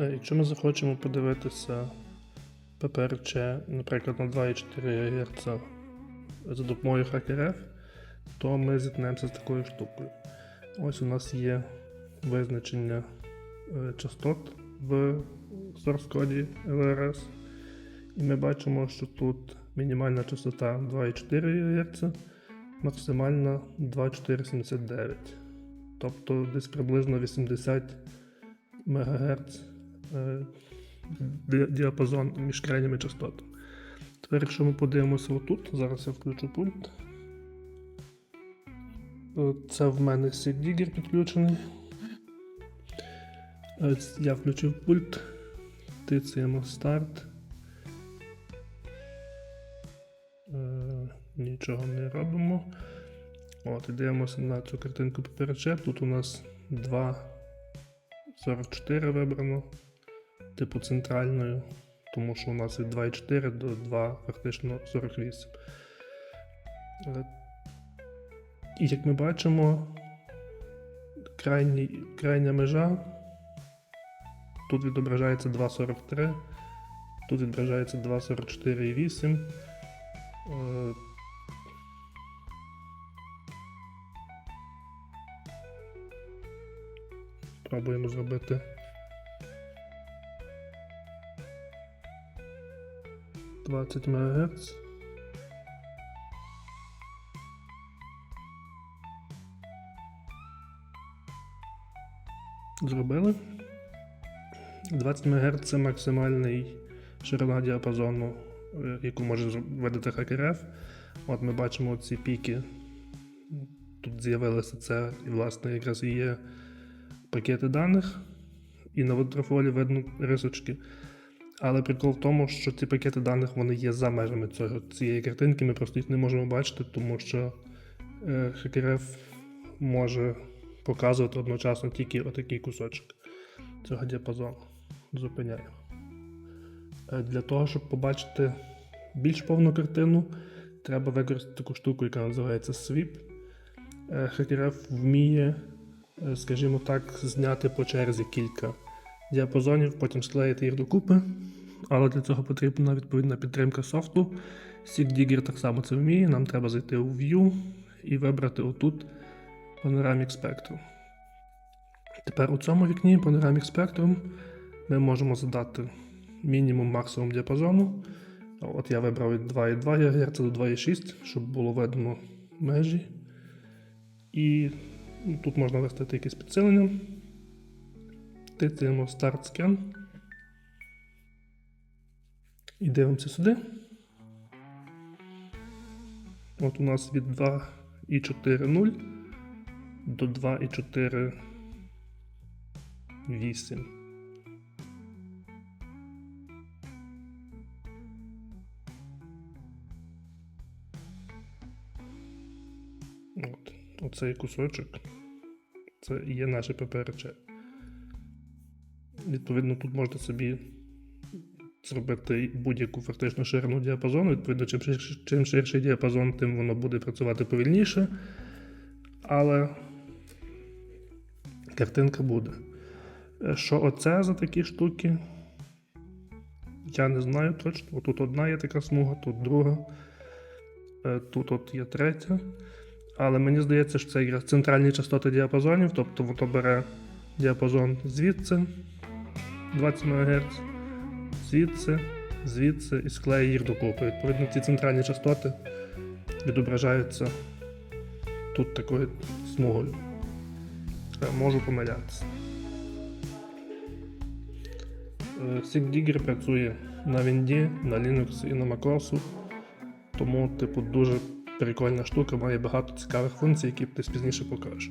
Е, Якщо ми захочемо подивитися ППРЧ, наприклад, на 2,4 Гц за допомогою HackerF, то ми зіткнемося з такою штукою. Ось у нас є визначення е, частот в source коді LRS. І ми бачимо, що тут мінімальна частота 2,4 ГГц, максимальна 2,479. Тобто десь приблизно 80 МГц діапазон між крайніми частотами. Тепер, якщо ми подивимося отут, зараз я включу пульт. Е, Це в мене Sigdigger підключений. Е, Я включив пульт, тицяємо старт. Е, Нічого не робимо. От, і дивимося на цю картинку поперече. Тут у нас 2,44 вибрано, типу центральною, тому що у нас від 2,4 до 2 фактично 48. Е, І як ми бачимо, крайній, крайня межа. Тут відображається 2,43, тут відображається 2,44,8. Е, Пробуємо зробити. Двадцять МГц. Зробили. 20 МГц це максимальний ширина діапазону, е, яку може видати HackerF. От ми бачимо ці піки. Тут з'явилося це, і, власне, якраз і є пакети даних, і на ватрофолі видно рисочки. Але прикол в тому, що ці пакети даних вони є за межами цього, цієї картинки, ми просто їх не можемо бачити, тому що е, HackerF може показувати одночасно тільки отакий кусочок цього діапазону. Зупиняємо. Е, Для того, щоб побачити більш повну картину, треба використати таку штуку, яка називається Sweep. Е, HackerF вміє, е, скажімо так, зняти по черзі кілька діапазонів, потім склеїти їх докупи. Але для цього потрібна відповідна підтримка софту. SIGDigger так само це вміє. Нам треба зайти у View і вибрати отут Panoramic Spectrum. Тепер у цьому вікні Panoramic Spectrum ми можемо задати мінімум максимум діапазону. От я вибрав від 2,2 ГГц до 2,6, щоб було видно межі. І тут можна виставити якесь підсилення. Тицяємо Start Scan. І дивимося сюди. От у нас від 2,4,0 до 2,4,8. От, оцей кусочок. Це є наше ППРЧ. Відповідно, тут можна собі зробити будь-яку фактично ширину діапазону. Відповідно, чим ширший, чим ширший діапазон, тим воно буде працювати повільніше. Але картинка буде. Е, Що оце за такі штуки? Я не знаю точно. Тут одна є така смуга, тут друга. Е, Тут от є третя. Але мені здається, що це якраз центральні частоти діапазонів, тобто воно бере діапазон звідси 20 МГц, звідси, звідси і склеє їх докупи. Відповідно, ці центральні частоти відображаються тут такою смугою. Е, Можу помилятися. Е, SIGDigger працює на Вінді, на Linux і на MacOS, тому, типу, дуже прикольна штука, має багато цікавих функцій, які ти пізніше покажеш.